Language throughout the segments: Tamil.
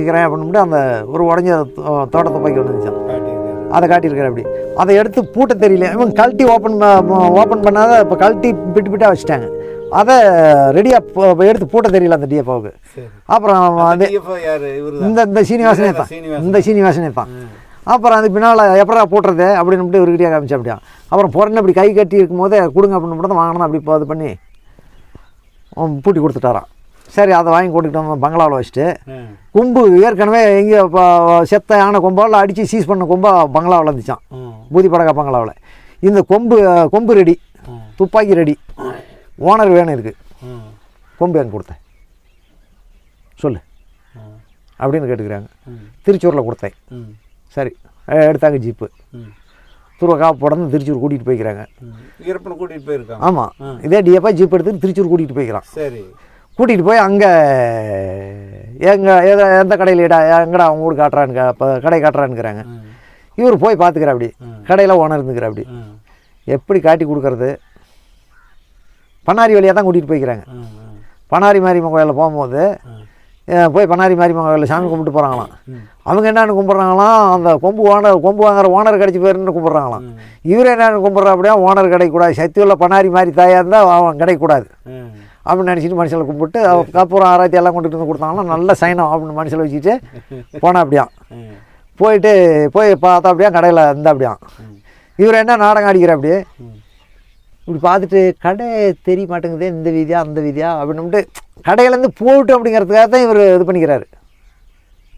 வச்சுக்கிறேன் அப்படின்ட்டு அந்த ஒரு உடஞ்ச தோ- தோட்ட துப்பாக்கி ஒன்று இருந்துச்சான் அதை காட்டியிருக்காரு அப்படி. அதை எடுத்து பூட்ட தெரியல. இவன் கழட்டி ஓப்பன் ஓப்பன் பண்ணாத இப்போ கழட்டி பிட்டு பிட்டாக வச்சுட்டாங்க. அதை ரெடியாக எடுத்து பூட்ட தெரியல அந்த டிஎஃப்ஓவுக்கு அப்புறம் அது இந்த இந்த சீனிவாசனே தான். இந்த சீனிவாசனே தான். அப்புறம் அது பின்னால் எப்படா போட்டுறது அப்படின்னு இவர்கிட்டயே காமிச்சா அப்படியா. அப்புறம் பிறந்து அப்படி கை கட்டி இருக்கும் போதே கொடுங்க அப்படின்னு மட்டும் தான் வாங்கினா அப்படி இப்போ இது பண்ணி அவன் பூட்டி கொடுத்துட்டாரான் சரி அதை வாங்கி கொடுத்துட்டு வந்து பங்களாவில் வச்சுட்டு. கொம்பு ஏற்கனவே எங்கே இப்போ செத்த யானை கொம்பால் அடித்து சீஸ் பண்ண கொம்பா பங்களாவில் இருந்துச்சான் பூதி படகா பங்களாவில். இந்த கொம்பு கொம்பு ரெடி. துப்பாக்கி ரெடி. ஓனர் வேணும் இருக்கு. கொம்பு எனக்கு கொடுத்தேன். சொல்லு. அப்படின்னு கேட்டுக்கிறாங்க. திருச்சூரில் கொடுத்தேன். சரி. எடுத்தாங்க ஜீப்பு. துருவ காப்பு போடந்து திருச்சூர் கூட்டிகிட்டு போய்க்கிறாங்க. போயிருக்காங்க. ஆமாம் இதே டிஎப்பா ஜீப் எடுத்து திருச்சூர் கூட்டிகிட்டு போய்க்கிறான். சரி. கூட்டிகிட்டு போய் அங்கே எங்க எத எந்த கடையில் இடா எங்கடா அவங்க வீடு காட்டுறான்னு இப்போ கடை காட்டுறான்னுங்கிறாங்க. இவர் போய் பார்த்துக்கிற அப்படி. கடையில் ஓனர் இருந்துக்கிற அப்படி எப்படி காட்டி கொடுக்கறது? பண்ணாரி வழியாக தான் கூட்டிகிட்டு போய்க்கிறாங்க. பண்ணாரி மாரியம்மன் கோயிலில் போகும்போது போய் பண்ணாரி மாரியம்மன் கோயிலில் சாமி கும்பிட்டு போகிறாங்களாம் அவங்க என்னென்னு கும்பிட்றாங்களாம்? அந்த கொம்பு ஓனர் கொம்பு வாங்குற ஓனர் கிடச்சி போயிருன்னு கும்பிட்றாங்களாம். இவர் என்னென்னு கும்பிட்றா அப்படியே? ஓனர் கிடைக்கூடாது. சக்தி உள்ள மாதிரி தாயாக இருந்தால் அவன் கிடைக்கூடாது. அப்படின்னு நினச்சிட்டு மனுஷனை கும்பிட்டு அவ- கற்பூரம் ஆராய்ச்சி எல்லாம் கொண்டுட்டு வந்து கொடுத்தாங்கன்னா நல்ல சைனம் அப்படின்னு மனுஷில் வச்சுட்டு போனேன் அப்படியான் போயிட்டு போய் பார்த்தா அப்படியா? கடையில் இருந்தா அப்படியான் இவர் என்ன நாடகம் அடிக்கிற அப்படியே? இப்படி பார்த்துட்டு கடை தெரிய மாட்டேங்குதே இந்த வீதியா அந்த வீதியா? அப்படின்னுட்டு கடையிலேருந்து போட்டு அப்படிங்கிறதுக்காக தான் இவர் இது பண்ணிக்கிறாரு.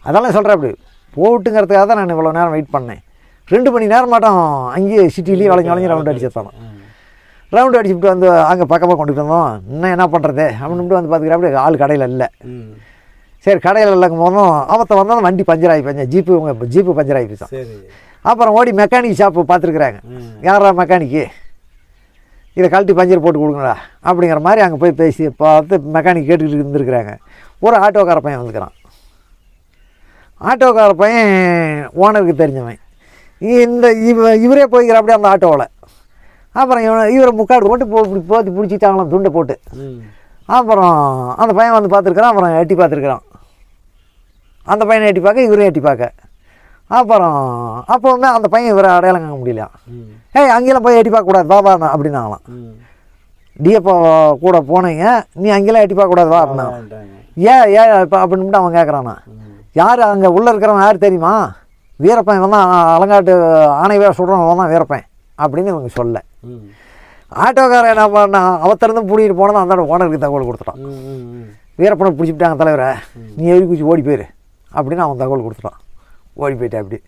அதெல்லாம் சொல்கிறேன் அப்படி. போட்டுங்கிறதுக்காக தான் நான் இவ்வளோ நேரம் வெயிட் பண்ணேன். ரெண்டு மணி நேரம் மாட்டோம் அங்கேயே சிட்டிலேயே வளைஞ்சு வளைஞ்சு ரவுண்ட் அடிச்சிருத்தானோ ரவுண்டு அடிச்சுட்டு வந்து அங்கே பக்கமாக கொண்டுட்டு வந்தோம் இன்னும் என்ன பண்ணுறது அப்படின்னு வந்து பார்த்துக்கிற அப்படி ஆள் கடையில் இல்லை. சரி கடையில் இல்லைங்கும் போதும் அவத்த வந்தால் வண்டி பஞ்சர் ஆகி போச்சு. ஜீப்பு உங்கள் ஜீப்பு பஞ்சர் ஆகி போச்சான் சரி. அப்புறம் ஓடி மெக்கானிக் ஷாப்பு பார்த்துருக்குறாங்க யாரா மெக்கானிக்கு இதை கழட்டி பஞ்சர் போட்டு கொடுங்கடா. அப்படிங்கிற மாதிரி அங்கே போய் பேசி பார்த்து மெக்கானிக் கேட்டுக்கிட்டு இருந்திருக்கிறாங்க. ஒரு ஆட்டோக்கார பையன் வந்துக்கிறான். ஆட்டோக்கார பையன் ஓனருக்கு தெரிஞ்சவன். இந்த இவ இவரே போய்க்கிற அப்படியே அந்த ஆட்டோவில் அப்புறம் இவனை இவரை முக்காடு போட்டு போ இப்படி போத்தி பிடிச்சிட்டாங்களாம் துண்டை போட்டு. அப்புறம் அந்த பையன் வந்து பார்த்துருக்குறான் அப்புறம் எட்டி பார்த்துருக்குறான். அந்த பையனை எட்டி பார்க்க இவரையும் எட்டி பார்க்க. அப்புறம் அப்போவுமே அந்த பையன் இவரை அடையாளம் காண முடியல. ஏய் அங்கெல்லாம் போய் எட்டி பார்க்கக்கூடாது வா நான் அப்படின்னாங்களாம். டிஎப்போ கூட போனீங்க நீ அங்கெல்லாம் எட்டி பார்க்கக்கூடாது வா அப்படின்னா ஏன் ஏன் இப்போ அப்படின்னு அவன் கேட்குறானா யார் அங்கே உள்ளே இருக்கிறவன் யார் தெரியுமா? வீரப்பன் இவன் தான் அலங்காட்டு ஆணை வேற சொல்கிறவன் அவன் தான் வீரப்பன் அப்படின்னு இவங்க சொல்ல ஆட்டோக்காரன் என்ன பண்ணா அவத்திலிருந்து பிடிக்கிட்டு போனதான் அந்த ஓனருக்கு தகவல் கொடுத்துட்டான். வீரப்பனை பிடிச்சிட்டாங்க தலைவரை. நீ எரி குச்சி ஓடி போயிரு? அப்படின்னு அவன் தகவல் கொடுத்துட்டான். ஓடி போயிட்டேன் அப்படி.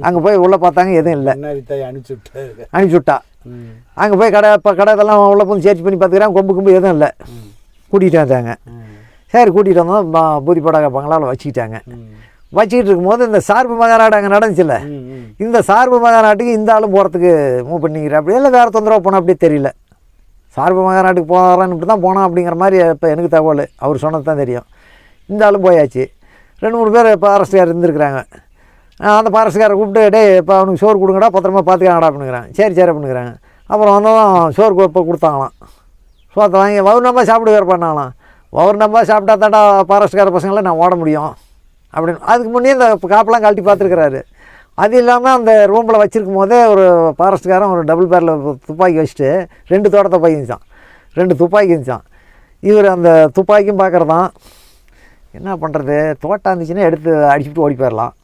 அங்கே போய் உள்ளே பார்த்தாங்க எதுவும் இல்லை. அனுப்பிச்சு விட்டா அங்கே போய் கடை இப்போ கடை இதெல்லாம் உள்ள போய் சேர்ச் பண்ணி பார்த்துக்கிறேன் கொம்பு கொம்பு எதுவும் இல்லை. கூட்டிகிட்டு வந்தாங்க. சரி கூட்டிகிட்டு வந்தோம் ப- பூதி படக பங்களாவில் வச்சுக்கிட்டாங்க வச்சுக்கிட்டு இருக்கும்போது இந்த சார்பு மகாநாடு அங்கே நடந்துச்சுல்ல? இந்த சார்பு மகாநாட்டுக்கு இந்த ஆளும் போகிறதுக்கு மூவ் பண்ணிக்கிற. அப்படியே இல்லை வேறு தொந்தரவு போனால் அப்படியே தெரியல. சார்பு மகாநாட்டுக்கு போகிறான்னு இப்படி தான் போனான் அப்படிங்கிற மாதிரி இப்போ எனக்கு தகவல். அவர் சொன்னது தான் தெரியும். இந்த ஆளும் போயாச்சு. ரெண்டு மூணு பேர் இப்போ அரசுக்கார் இருந்திருக்கிறாங்க. அந்த பாரஸ்காரை கூப்பிட்டு டேய் இப்போ அவனுக்கு சோறு கொடுங்கடா பத்திரமா பார்த்துக்காங்கடா அப்படிங்கிறாங்க சரி சரி அப்படிங்கிறாங்க அப்புறம் வந்ததும் சோறு இப்போ கொடுத்தாங்களாம். சோத்தை வாங்கி வவுர் நம்பா சாப்பிடு வேறு பண்ணாங்களாம். வவுர் நம்பா சாப்பிட்டா தாண்டா பாரஸ்கார பசங்களை நான் ஓட முடியும். அப்படின்னு. அதுக்கு முன்னே இந்த காப்பெல்லாம் கழட்டி பார்த்துருக்குறாரு. அது இல்லாமல் அந்த ரூமில் வச்சிருக்கும் போதே ஒரு ஃபாரஸ்ட்காரன் ஒரு டபுள் பேரில் துப்பாக்கி வச்சுட்டு ரெண்டு தோட்ட துப்பாக்கி இருந்துச்சான் ரெண்டு துப்பாக்கி இருந்துச்சான். இவர் அந்த துப்பாக்கியும் பார்க்குறதான். என்ன பண்ணுறது தோட்டம் இருந்துச்சுன்னா எடுத்து அடிச்சுட்டு ஓடி போயிடலாம்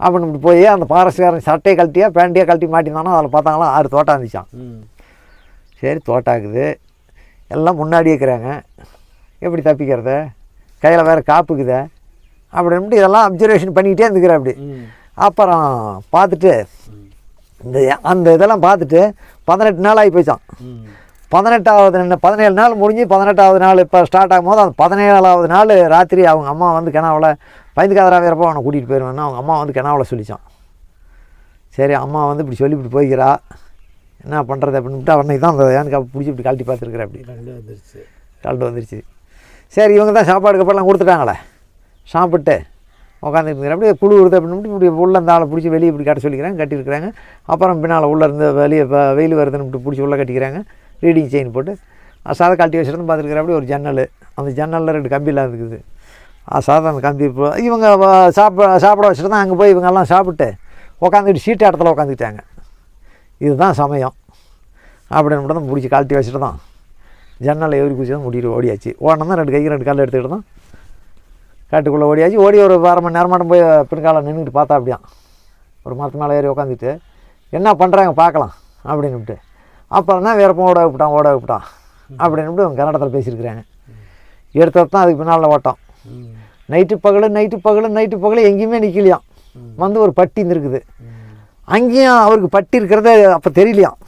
அப்படின்னு இப்படி போய் அந்த ஃபாரஸ்ட்காரன் சட்டையை கழட்டியா பேண்டையே கழட்டி மாட்டியிருந்தானோ அதில் பார்த்தாங்களா ஆறு தோட்டம் இருந்துச்சான் சரி தோட்டாக்குது. எல்லாம் முன்னாடி இருக்கிறாங்க. எப்படி தப்பிக்கிறது? கையில் வேறு காப்புக்குதே. அப்படின்ட்டு இதெல்லாம் அப்சர்வேஷன் பண்ணிக்கிட்டே இருந்துக்கிறேன் அப்படி. அப்புறம் பார்த்துட்டு இந்த அந்த இதெல்லாம் பார்த்துட்டு பதினெட்டு நாள் ஆகி போச்சான் பதினெட்டாவது நா- பதினேழு நாள் முடிஞ்சு பதினெட்டாவது நாள் இப்போ ஸ்டார்ட் ஆகும்போது அந்த பதினேழாவது நாள் ராத்திரி அவங்க அம்மா வந்து கிணாவில் பயந்துக்காதரா வேறப்போ அவனை கூட்டிகிட்டு போயிடுவேன்னு அவங்க அம்மா வந்து கிணாவில் சொல்லிச்சான் சரி அம்மா வந்து இப்படி சொல்லி இப்படி போய்க்கிறா. என்ன பண்ணுறது அப்படின்ட்டு அவனை தான் அந்த ஏன் பிடிச்சி இப்படி கழட்டி பார்த்துருக்குறேன் அப்படி. ரெண்டு வந்துருச்சு. கலண்டு வந்துருச்சு. சரி இவங்க தான் சாப்பாடு கப்பெல்லாம் கொடுத்துட்டாங்களே. சாப்பிட்டு உட்காந்துருக்குற அப்படியே குழு வருது அப்படின்னு இப்படி உள்ள இந்த ஆளை பிடிச்சி வெளியே இப்படி கட்ட சொல்லிக்கிறாங்க கட்டியிருக்கிறாங்க. அப்புறம் பின்னால் உள்ளே இருந்து வெளியே வெயில் வருதுன்னு இப்படி பிடிச்சி உள்ளே கட்டிக்கிறாங்க. ரீடிங் செயின் போட்டு. சாதை கழட்டி வச்சுருந்து பார்த்துருக்குற அப்படி ஒரு ஜன்னல். அந்த ஜன்னலில் ரெண்டு கம்பிலாம் இருக்குது. சாதாரண கம்பி இப்போ இவங்க சாப்பிட சாப்பிட வச்சுட்டு தான் அங்கே போய் இவங்கெல்லாம் சாப்பிட்டு உட்காந்துட்டு சீட்டு இடத்துல உட்காந்துக்கிட்டாங்க இதுதான் சமயம். அப்படின்னு மட்டும் தான் பிடிச்சி கழட்டி வச்சுட்டு தான் ஜன்னலை ஏறி குச்சி தான் முடிட்டு ஓடியாச்சு. ஓடணும் தான் ரெண்டு கைக்கு ரெண்டு காலில் எடுத்துக்கிட்டு தான் காட்டுக்குள்ளே ஓடியாச்சு. ஓடி ஒரு அரை மணி நேரம் மட்டும் போய் பின்காலம் நின்றுட்டு பார்த்தா அப்படியான் ஒரு மரத்து மேலே ஏறி உட்காந்துட்டு என்ன பண்ணுறாங்க பார்க்கலாம் அப்படின்னுட்டு அப்புறம் தான் வேறப்போ ஓட விட்டான் ஓட விட்டான் அப்படின்னுட்டு அவங்க கன்னடத்தில் பேசியிருக்கிறாங்க. எடுத்தது தான் அதுக்கு பின்னால் ஓட்டம். நைட்டு பகல் நைட்டு பகல் நைட்டு பகல் எங்கேயுமே நிற்கலையாம் வந்து ஒரு பட்டி இருந்திருக்குது. அங்கேயும் அவருக்கு பட்டி இருக்கிறதே அப்போ தெரியலையாம்.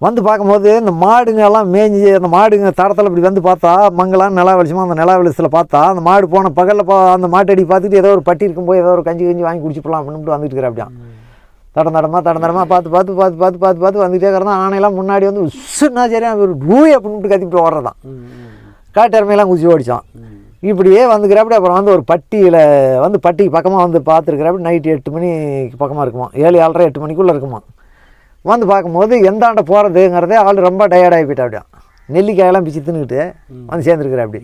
வந்து பார்க்கும்போது இந்த மாடுங்க எல்லாம் மேய்ஞ்சி அந்த மாடுங்க தடத்தில் இப்படி வந்து பார்த்தா மங்களாம் நிலா வெளிச்சமாக அந்த நிலா வெளிச்சத்தில் பார்த்தா அந்த மாடு போன பகலில் பா அந்த மாட்டடி பார்த்துட்டு ஏதோ ஒரு பட்டி இருக்கும்போது ஏதோ ஒரு கஞ்சி கஞ்சி வாங்கி குடிச்சுப்பலாம் அப்படின்னு வந்துட்டு இருக்கிற அப்படியா தடம் தடமா தடம் தடமா பார்த்து பார்த்து பார்த்து பார்த்து பார்த்து பார்த்து வந்துகிட்டே இருக்கிறதான் ஆனையெல்லாம் முன்னாடி வந்து உசுன்னா சரியா ஒரு டூய் அப்படின்ட்டு கத்திட்டு ஓடுறதான். காட்டெருமையெல்லாம் குச்சி ஓடிச்சான். ம். இப்படியே வந்துக்கிறப்படி அப்புறம் வந்து ஒரு பட்டியில் வந்து பட்டிக்கு பக்கமாக வந்து பார்த்துருக்கிறப்படி நைட்டு எட்டு மணிக்கு பக்கமாக இருக்குமா ஏழு ஏழரை எட்டு மணிக்குள்ளே இருக்குமா வந்து பார்க்கும்போது எந்தாண்ட போகிறதுங்கிறதே ஆள் ரொம்ப டயர்டாகி போயிட்டா அப்படியா. நெல்லிக்காயெல்லாம் பிச்சு தின்னுக்கிட்டு வந்து சேர்ந்துருக்குற அப்படி.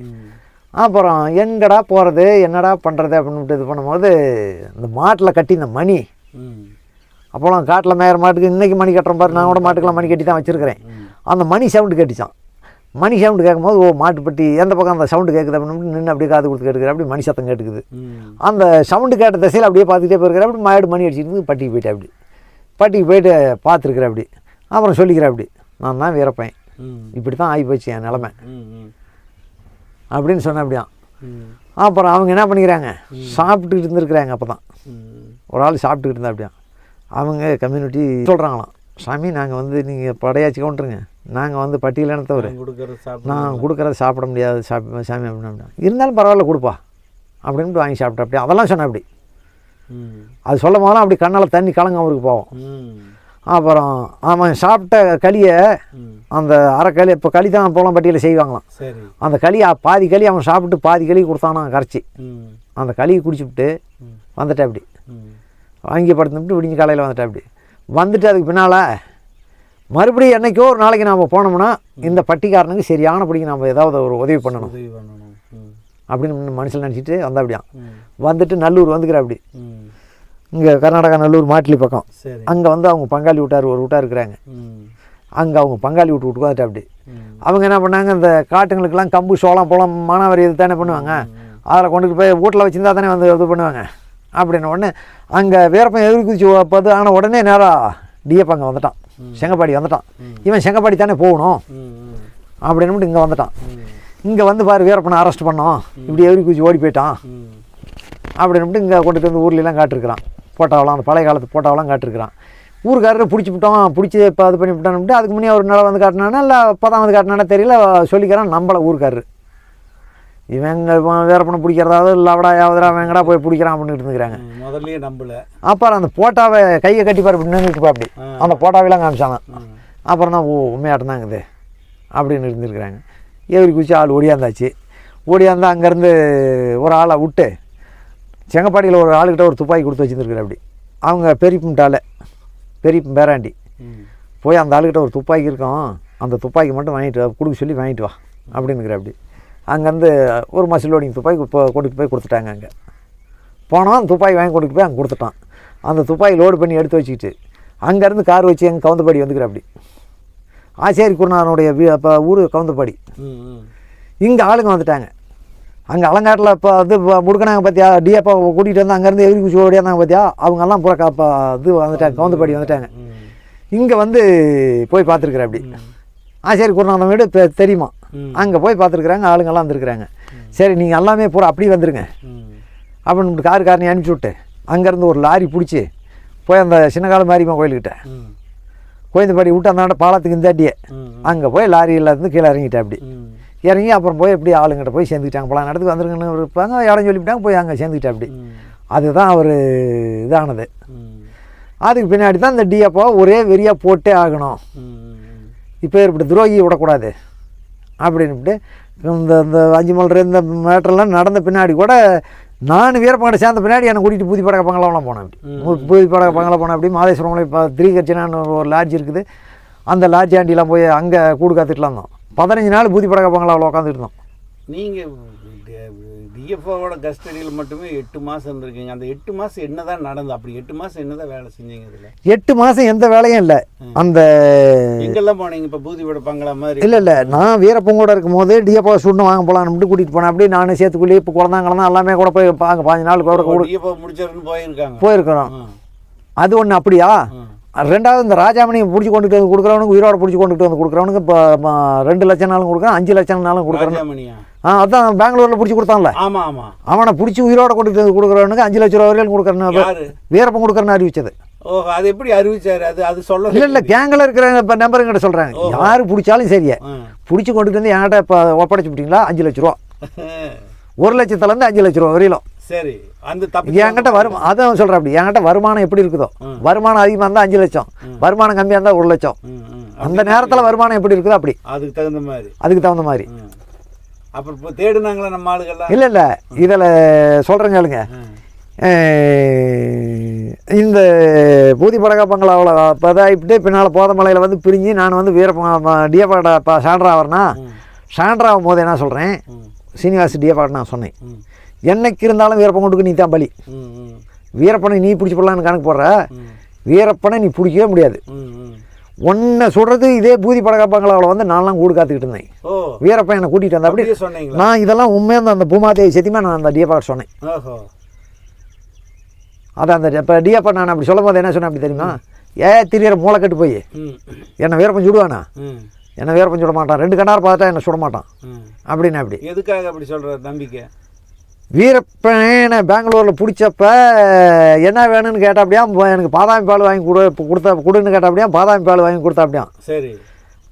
அப்புறம் எங்கடா போகிறது என்னடா பண்ணுறது அப்படின்ட்டு இது பண்ணும்போது இந்த மாட்டில் கட்டி இந்த மணி. அப்போலாம் காட்டில் மேயிற மாட்டுக்கு இன்றைக்கி மணி கட்டுறோம் பாரு நான் கூட மாட்டுக்கெல்லாம் மணி கட்டி தான் வச்சுருக்கிறேன் அந்த மணி சவுண்டு கேட்டுச்சான் மணி சவுண்டு கேட்கும்போது ஓ மாட்டுப்பட்டி எந்த பக்கம் அந்த சவுண்டு கேட்குது அப்படின்னு நின்று அப்படியே காது கொடுத்து கேட்டுக்கிற அப்படி மணி சத்தம் கேட்டுக்குது. அந்த சவுண்டு கேட்ட திசையில் அப்படியே பார்த்துக்கிட்டே போயிருக்கிற அப்படி மாடு மணி அடிச்சிட்டு பட்டிக்கு போயிட்டேன் அப்படி. பட்டிக்கு போயிட்டு பார்த்துருக்குற அப்படி. அப்புறம் சொல்லிக்கிறேன் அப்படி. நான் தான் வீரப்பேன் ம். இப்படி தான் ஆகி போச்சு என் நிலமை. அப்படின்னு சொன்னேன். அப்புறம் அவங்க என்ன பண்ணிக்கிறாங்க? சாப்பிட்டுக்கிட்டு இருந்திருக்கிறாங்க அப்போ தான். ஒரு ஆள் சாப்பிட்டுக்கிட்டு இருந்தா அப்படியா அவங்க கம்யூனிட்டி சொல்கிறாங்களாம் சாமி நாங்கள் வந்து நீங்கள் படையாச்சி கவுண்டருங்க. நாங்கள் வந்து பட்டியல் இனத்தவர். நான் கொடுக்கறது சாப்பிட முடியாது சாப்பி சாமி அப்படின்னு இருந்தாலும் பரவாயில்ல கொடுப்பா. அப்படின்ட்டு வாங்கி சாப்பிட்டேன் அப்படி. அதெல்லாம் சொன்னேன் அப்படி. அது சொல்லும் போதெல்லாம் அப்படி கண்ணால் தண்ணி கலங்க அவருக்கு போவோம். அப்புறம் அவன் சாப்பிட்ட களியை. அந்த அரை களி இப்போ களி தான் போலாம் பட்டியலில் செய்வாங்களாம் அந்த களி பாதி களி அவன் சாப்பிட்டு பாதி களி கொடுத்தானா கரைச்சி. அந்த களியை குடிச்சுவிட்டு ம். வந்துட்டேன் அப்படி. வாங்கி படுத்துட்டு விடிஞ்சு காலையில் வந்துட்டேன் அப்படி வந்துட்டு அதுக்கு பின்னால் மறுபடியும் என்னைக்கோ ஒரு நாளைக்கு நாம் போனோம்னா இந்த பட்டிக்காரனுக்கு சரியான படிக்கு நம்ம ஏதாவது ஒரு உதவி பண்ணணும். அப்படின்னு மனசில் நினச்சிட்டு வந்தா அப்படியா? ம். வந்துட்டு நல்லூர் வந்துக்கிற அப்படி. ம். இங்கே கர்நாடகா நல்லூர் மாட்டிலி பக்கம். அங்கே வந்து அவங்க பங்காளி விட்டார் ஒரு விட்டா இருக்கிறாங்க. அங்கே அவங்க பங்காளி விட்டு விட்டு வந்துட்டு அப்படி. அவங்க என்ன பண்ணாங்க இந்த காட்டுங்களுக்கெல்லாம் கம்பு சோளம் பழம் மானாவாரி இது தானே பண்ணுவாங்க. அதில் கொண்டுட்டு போய் வீட்டில் வச்சுருந்தா தானே வந்து இது பண்ணுவாங்க. அப்படின்ன உடனே அங்கே வீரப்பன் எதிர்க்கு குதிச்சு பார்த்து ஆனால் உடனே நேராக டிஎப் அங்கே வந்துட்டான். செங்கப்பாடி வந்துட்டான். இவன் செங்கப்பாடி தானே போகணும். அப்படின்னு இங்கே வந்துட்டான். இங்கே வந்து பாரு வீரப்பனை அரெஸ்ட் பண்ணோம். இப்படி எதிர்க்கு குதிச்சு ஓடி போயிட்டான். ம். அப்படின்னு இங்கே கொண்டுட்டு வந்து ஊர்லெலாம் காட்டிருக்கிறான். போட்டாவெல்லாம் அந்த பழைய காலத்து போட்டாவெல்லாம் காட்டிருக்கிறான். ஊருக்காரர் பிடிச்சி விட்டோம் பிடிச்சி இப்போ இது பண்ணி விட்டோம்ட்டு அதுக்கு முன்னே ஒரு நிலம் வந்து காட்டினானா இல்லை தான் வந்து காட்டினானா தெரியல சொல்லிக்கிறான் நம்மள ஊருக்காரரு. இவங்க வீரப்பனை பிடிக்கிறதாவது இல்லவடா யாவதா வேங்கடா போய் பிடிக்கிறான் அப்படின்னு இருந்துக்கிறாங்க. ம். முதல்லயே நம்பல. அப்புறம் அந்த போட்டாவை கையை கட்டி பாரு இப்படி நின்றுட்டு அப்படி. அந்த போட்டாவையெல்லாம் காமிச்சாங்க. அப்புறம் தான் ஓ உண்மையாட்டம் தான் இருக்குது அப்படின்னு இருந்திருக்கிறாங்க. ஏறி குச்சி ஆள் ஓடியாந்தாச்சு. ஓடியாந்தா அங்கேருந்து ஒரு ஆளை விட்டு செங்கப்பாடியில் ஒரு ஆளுக்கிட்ட ஒரு துப்பாக்கி கொடுத்து வச்சுருந்துருக்குற அப்படி. அவங்க பெரியப்புண்டால பெரியப்பும் பேராண்டி. போய் அந்த ஆளுக்கிட்ட ஒரு துப்பாக்கி இருக்கும் அந்த துப்பாக்கி மட்டும் வாங்கிட்டு வா கொடுக்க சொல்லி வாங்கிட்டு வா அப்படின்னுக்கிற அப்படி. அங்கேருந்து ஒரு மசில் லோடிங் துப்பாக்கி இப்போ கொண்டுட்டு போய் கொடுத்துட்டாங்க அங்கே. போனோம் அந்த துப்பாக்கி வாங்கி கொண்டுட்டு போய் அங்கே கொடுத்துட்டான். அந்த துப்பாக்கி லோடு பண்ணி எடுத்து வச்சுக்கிட்டு அங்கேருந்து கார் வச்சு எங்கள் கவுந்தப்பாடி வந்துக்கிற அப்படி. ஆச்சேரி குருநாதனுடைய வீ அப்போ ஊர் கவுந்தப்பாடி இங்கே ஆளுங்க வந்துட்டாங்க. அங்கே அலங்காட்டில் இப்போ இது முடுக்கினாங்க பார்த்தியா டிஎப்பா கூட்டிகிட்டு வந்து அங்கேருந்து எதிரி குச்சி ஓடியாந்தாங்க பார்த்தியா அவங்கெல்லாம் பூரா காப்பா இது வந்துட்டாங்க கவுந்தப்பாடி வந்துட்டாங்க. இங்கே வந்து போய் பார்த்துருக்குறேன் அப்படி. ஆச்சேரி குருநாதன் வீடு இப்போ தெரியுமா? அங்கே போய் பார்த்துருக்குறாங்க ஆளுங்கெல்லாம் வந்துருக்குறாங்க. சரி நீங்கள் எல்லாமே பூரா அப்படியே வந்துருங்க. அப்படின்னு காரு காரனி அனுப்பிச்சி விட்டு அங்கேருந்து ஒரு லாரி பிடிச்சி போய் அந்த சின்னகால மாரியம்மா கோயில்கிட்ட கோயந்தபாடி விட்டு அந்தாண்ட பாலத்துக்கு இந்தாட்டியே. அங்கே போய் லாரியில் இருந்து கீழே இறங்கிட்டேன் அப்படி. இறங்கி அப்புறம் போய் எப்படி ஆளுங்கிட்ட போய் சேர்ந்துக்கிட்டாங்க பல இடத்துக்கு வந்துருங்கன்னு இருப்பாங்க இடம் சொல்லிவிட்டாங்க போய் அங்கே சேர்ந்துக்கிட்டேன் அப்படி. அதுதான் அவர் இதானது. அதுக்கு பின்னாடி தான் இந்த டிஎப்போ ஒரே வெறியாக போட்டே ஆகணும். இப்போ இப்படி துரோகி விடக்கூடாது அப்படின்னுட்டு இந்த இந்த அஞ்சு மலர் இந்த மேட்டர்லாம் நடந்த பின்னாடி கூட நான் வீரப்பங்கடை சேர்ந்த பின்னாடி என்னை கூட்டிகிட்டு பூதி படக பங்களாவெலாம் போனேன் அப்படி. பூதி படக பங்களா போனேன் அப்படி. மாதேஸ்வரம்ல இப்போ திரிகர்ச்சனான்னு ஒரு லாட்ஜ் இருக்குது. அந்த லாட்ஜ் ஆண்டிலாம் போய் அங்கே கூடு காத்துட்டுலாம் இருந்தோம். பதினஞ்சு நாள் பூதி படக பங்களாவில் உட்காந்துட்டு இருந்தோம். நீங்க டிஎஃப்ஓவோட கஸ்டடியில் மட்டுமே எட்டு மாசம் இருந்திருக்கீங்க. அந்த எட்டு மாசம் என்னதான் நடந்தது? அப்படி எட்டு மாசம் என்னதான் வேலை செஞ்சீங்க இதுல? எட்டு மாதம் எந்த வேலையும் இல்லை. அந்த எங்கெல்லாம் போனீங்க? இப்ப பூதியோட பங்களா மாதிரி? இல்லை இல்லை. நான் வீரப்பன் கூட இருக்கும்போது டிஎப்பா சுண்ணு வாங்க போகலான்னு கூட்டிகிட்டு போனேன். அப்படி நான் சேத்துக்குள்ளி இப்போ குழந்தாங்களா எல்லாமே கூட போய் பாங்க. பாஞ்சு நாள் கூட டிஎஃப்ஓ முடிச்சிருன்னு போயிருக்காங்க. போயிருக்கிறோம். அது ஒன்று அப்படியா. ரெண்டாவது இந்த ராஜாமணி பிடிச்சி கொண்டுட்டு வந்து கொடுக்குறவனுக்கு உயிரோட பிடிச்சி கொண்டுட்டு வந்து கொடுக்குறவனுக்கு இப்போ ரெண்டு லட்சம் நாளும் கொடுக்குறான் அஞ்சு லட்சம் நாளும் கொடுக்குறான். ராஜாமணியா? ஆ அதான் பெங்களூரில் பிடிச்சி கொடுத்தான்ல. ஆமா ஆமா. அவனை பிடிச்சி உயிரோட வந்து கொடுக்குறவனுக்கு அஞ்சு லட்ச ரூபா வரையும் கொடுக்குறேன்னு வீரப்பன் கொடுக்குறேன்னு அறிவிச்சது. ஓ அது எப்படி அறிவிச்சாரு? அது அது சொல்ல இல்லை இல்லை கேங்கில் இருக்கிற இப்போ நம்பருங்கிட்ட சொல்கிறாங்க யார் பிடிச்சாலும் சரியே பிடிச்சி கொண்டுட்டு வந்து என்கிட்ட இப்போ ஒப்படைச்சு விட்டீங்களா? அஞ்சு லட்ச ரூபா. ஒரு லட்சத்துலேருந்து அஞ்சு லட்ச ரூபா வரையிலும். சரி அந்த தப்பு என்கிட்ட வரும் அதான் சொல்கிறேன் அப்படி. என்கிட்ட வருமானம் எப்படி இருக்குதோ. வருமானம் அதிகமாக இருந்தால் அஞ்சு லட்சம். வருமானம் கம்மியாக இருந்தால் ஒரு லட்சம். அந்த நேரத்தில் வருமானம் எப்படி இருக்குதோ அப்படி. அதுக்கு தகுந்த மாதிரி. அதுக்கு தகுந்த மாதிரி. அப்புறம் தேடுனாங்களா நம்ம ஆளுகள்லாம் இல்லை இல்லை இதில் சொல்கிறேங்க. அஹ் இந்த பூதி படகா பங்களாவில் இதாகிட்டு பின்னால் போதமலையில் வந்து பிரிஞ்சு நான் வந்து வீரப்ப டிஎபாட இப்போ சாண்ட்ரா ம். சாண்ட்ரா ஆகும்போது என்ன சொல்கிறேன். சீனிவாஸ் டிஎபாட் நான் சொன்னேன். என்னைக்கு இருந்தாலும் வீரப்பன் கொண்டுக்கு நீ தான் பலி. வீரப்பனை நீ பிடிச்சி போடலான்னு கணக்கு போடுற. வீரப்பனை நீ பிடிக்கவே முடியாது ஒன்றை சொல்கிறது இதே பூதி படகா பங்களாவில் வந்து நான்லாம் கூடு காத்துக்கிட்டு இருந்தேன். என்னை கூட்டிகிட்டு வந்தா அப்படி நான் இதெல்லாம் உண்மையாக அந்த பூமாதேவி சத்தியமாக நான் அந்த டிஎபாட் சொன்னேன். அதான் அந்த இப்போ டிஎப்பா நான் அப்படி சொல்லும் போது என்ன சொன்னேன் அப்படி தெரியுமா? ஏ திரியற மூளை கட்டு போய். என்னை வீரப்பன் சுடுவானா. என்னை வீரப்பன் சுட மாட்டான். ரெண்டு கண்டார் பார்த்தா என்னை சுட மாட்டான். அப்படின்னு அப்படி எதுக்காக அப்படி சொல்ற நம்பிக்கை வீரப்பனை பெங்களூரில் பிடிச்சப்ப என்ன வேணும்னு கேட்டாப்படியா எனக்கு பாதாமி பால் வாங்கி கொடு கொடுத்தா கொடுன்னு கேட்டாப்படியா பாதாமி பால் வாங்கி கொடுத்தாப்படியா சரி.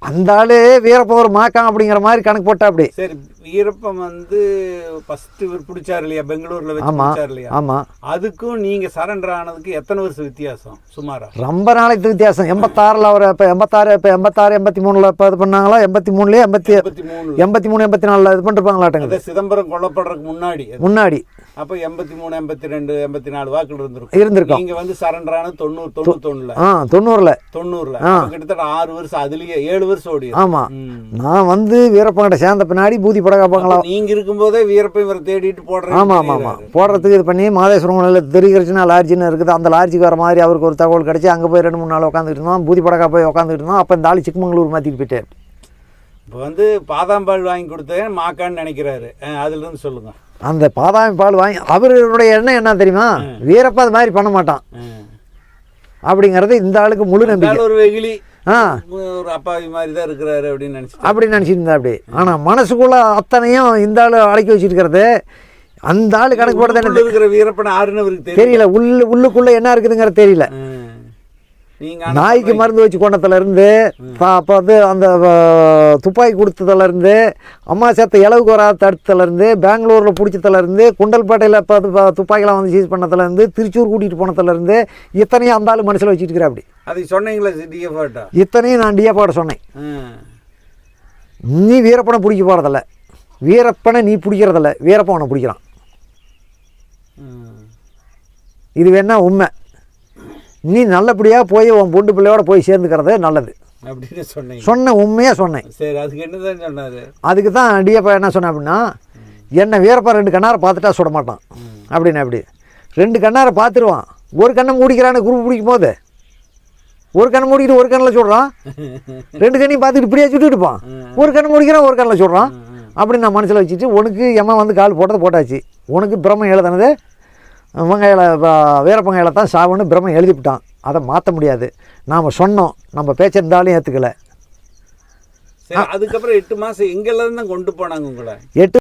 அந்த ஆளு வீரப்பன் ஒரு மாக்கான் அப்படிங்கிற மாதிரி கணக்கு போட்டா அப்படி. சரி வீரப்பன் வந்து ஃபர்ஸ்ட் இவர் பிடிச்சாரு இல்லையா? பெங்களூர்ல வச்சு பிடிச்சாரு இல்லையா? ஆமாம் அதுக்கும் நீங்க சரண்டர் ஆனதுக்கு எத்தனை வருஷம் வித்தியாசம்? சுமாரா? ரொம்ப நாளைக்கு வித்தியாசம். எண்பத்தாறில் அவர் இப்போ எண்பத்தாறு இப்போ எண்பத்தாறு எண்பத்தி மூணில் இப்போ இது பண்ணாங்களா? எண்பத்தி மூணுலேயே எண்பத்தி எண்பத்தி மூணு எண்பத்தி நாலில் இது பண்ணிருப்பாங்களாட்டங்குது அதான் சிதம்பரம் கொல்லப்படுறதுக்கு முன்னாடி. முன்னாடி. அப்ப எண்பத்தி மூணு எண்பத்தி ரெண்டு எண்பத்தி நாலு வாக்குல இருந்திருக்கும். இருந்திருக்கோம். நீங்க வந்து சரண்டர் ஆனது தொண்ணூறு தொண்ணூத்தொன்னுல தொண்ணூறில். தொண்ணூறுல. கிட்டத்தட்ட ஆறு வருஷம் அதுலயே ஏழு வருஷம் ஓடி ஆமாம் நான் வந்து வீரப்பங்கிட்ட சேர்ந்த பின்னாடி பூதி படகாப்பாங்களா நீங்க இருக்கும்போதே வீரப்பன் இவரை தேடிட்டு போடுறேன் ஆமாம் ஆமாம் ஆமாம் போடுறதுக்கு இது பண்ணி மாதேஸ்வரம் கோயிலில் தெரிகிறச்சுனா லாட்ஜின்னு இருக்குது. அந்த லாட்ஜுக்கு வர மாதிரி அவருக்கு ஒரு தகவல் கிடச்சி அங்கே போய் ரெண்டு மூணு நாள் உட்காந்துட்டு இருந்தோம். பூதி படகா போய் உட்காந்துட்டு இருந்தோம். அப்போ இந்த ஆள் சிக்கமங்களூர் மாற்றிட்டு போயிட்டார். இப்ப வந்து பாதாம்பால் வாங்கி கொடுத்தேன். மாக்கான்னு நினைக்கிறாரு. அஹ் அதுல இருந்து சொல்லுங்க. அந்த பாதாமி பால் வாங்கி அவருடைய எண்ணம் என்ன தெரியுமா? வீரப்பா அது மாதிரி பண்ண மாட்டான். அப்படிங்கிறது இந்த ஆளுக்கு முழு நம்பிக்கை. ஒரு வெகுளி. ஒரு அப்பாவி மாதிரி தான் இருக்கிறாரு அப்படின்னு நினைச்சு அப்படி நினச்சிட்டு இருந்தா அப்படி. ஆனால் மனசுக்குள்ள அத்தனையும் இந்த ஆள் அடக்கி வச்சிருக்கிறது. அந்த ஆள் கணக்கு போடுறது எனக்கு உள்ளுக்குள்ள இருக்கிற வீரப்பன் ஆறுன்னு அவருக்கு தெரியல. உள்ளு உள்ளுக்குள்ளே என்ன இருக்குதுங்கிறது தெரியல. நாய்க்கு. மருந்து வச்சு கொண்டதுல இருந்து அப்போ வந்து அந்த துப்பாக்கி கொடுத்ததுல இருந்து அம்மா சேர்த்த இளவுக்கு வராத தடுத்ததுல இருந்து பெங்களூரில் பிடிச்சதுல இருந்து குண்டல்பேட்டையில் இப்போ துப்பாக்கிலாம் வந்து சீஸ் பண்ணதுல இருந்து திருச்சூர் கூட்டிகிட்டு போனதுல இருந்து இத்தனையும் அந்த ஆள் மனசில் வச்சுட்டு இருக்கிற அப்படி அதை சொன்னீங்களா டிஎஃப்ஆட்டா இத்தனையும் நான் டிஎப்பாட சொன்னேன். நீ வீரப்பனை பிடிக்க போகிறதில்ல வீரப்பனை நீ பிடிக்கிறதில்ல. வீரப்பனை பிடிக்கிறான். இது வேணா உண்மை. நீ நல்லபடியாக போய் உன் பொண்டு பிள்ளையோட போய் சேர்ந்துக்கிறது நல்லது. அப்படின்னு சொன்னீங்க. சொன்ன உண்மையாக சொன்னேன். சரி அதுக்கு சொன்னாரு? தான் டிஎப்பா என்ன சொன்னேன் அப்படின்னா என்ன வீரப்பா ரெண்டு கண்ணாரை பார்த்துட்டா சுட மாட்டான். அப்படின்னு அப்படி. ரெண்டு கண்ணாரை பார்த்துருவான். ஒரு கண்ணை மூடிக்கிறான்னு குரூப் பிடிக்கும் போது ஒரு கண்ணை மூடிக்கிட்டு ஒரு கண்ணில் சுடுறான் ரெண்டு கண்ணையும் பார்த்துட்டு இப்படியே சுட்டுட்டு இருப்பான். ஒரு கண்ணை மூடிக்கிறான் ஒரு கண்ணில் சுடுறான் அப்படின்னு நான் மனசில் வச்சுட்டு உனக்கு எம்மன் வந்து கால் போட்டதை போட்டாச்சு. உனக்கு பிரம்ம எழுதுனது வெங்காயில வீரப்பங்காயில தான் சாவுன்னு பிரம்ம எழுதிவிட்டான் அதை மாற்ற முடியாது. நாம் சொன்னோம். நம்ம பேச்ச இருந்தாலும் ஏற்றுக்கல அதுக்கப்புறம் எட்டு மாசம் எங்கெல்லாம் தான் கொண்டு போனாங்க உங்களை? எட்டு